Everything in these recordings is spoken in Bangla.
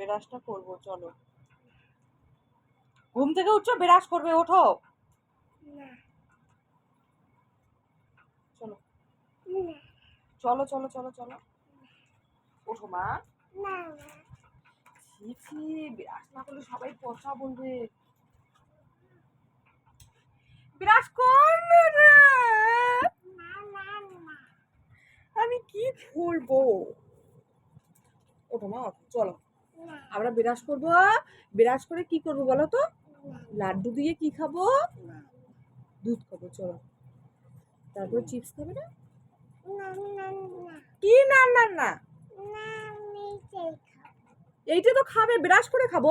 বেরাসটা করব চলো। ঘুম থেকে উঠছো বেরাস করবে ওঠো। চলো। চলো চলো চলো চলো। ওঠো মা। না ছি ছি বিরাস না করলে সবাই কথা বলবে। বিরাস কর আমি কি বলব? ওঠো মা চলো। আমরা বিরাস করব বিরাস করে কি করব বলো তো? লাড্ডু দিয়ে কি খাব? দুধ খাব, চলো। তারপর চিপস খাবে না? কি? না না না। এইটা তো খাবে বিরাস করে খাব।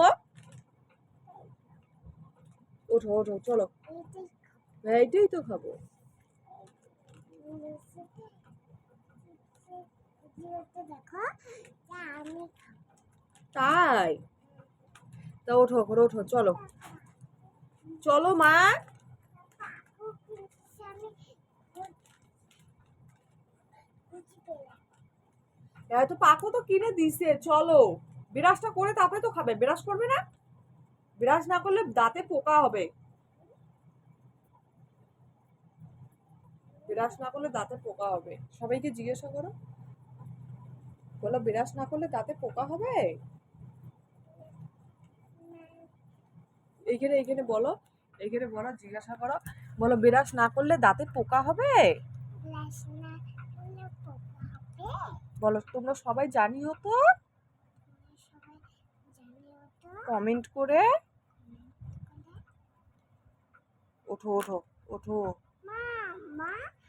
ওঠো ওঠো, চলো। এইটাই তো খাব। দেখো আমি খাব। তাই? তা ওঠো ওঠো ওঠো, চলো। চলো, মা। এত পাকো তো কিনে দিছে, চলো। বিরাসটা করে তারপরে তো খাবে বিরাস করবে না? বিরাস না করলে দাঁতে পোকা হবে। বিরাস না করলে দাঁতে পোকা হবে। সবাইকে জিজ্ঞাসা করো। বলো বিরাস না করলে দাঁতে পোকা হবে? এইখানে এইখানে বলো এইখানে বলো, জিজ্ঞাসা করো। বলো বিরাস না করলে দাঁতে পোকা হবে? বলো, তোমরা সবাই জানিও তো। কমেন্ট করে। ওঠো ওঠো ওঠো।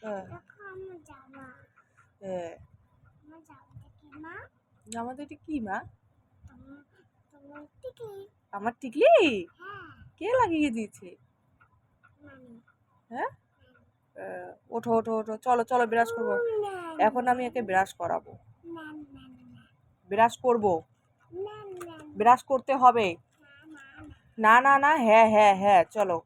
হ্যাঁ। আমার জামা হ্যাঁ কি, মা আমাদের এটা কি মা তোমার তোমার টিকলি আমার টিকলি। হ্যাঁ। কে লাগিয়ে দিয়েছে? হ্যাঁ? ওঠো ওঠো ওঠো চলো চলো বিরাজ করব। এখন আমি একে বিরাজ করাবো। ব্রাশ করব। বিরাজ করতে হবে। না না না হ্যাঁ হ্যাঁ হ্যাঁ চলো।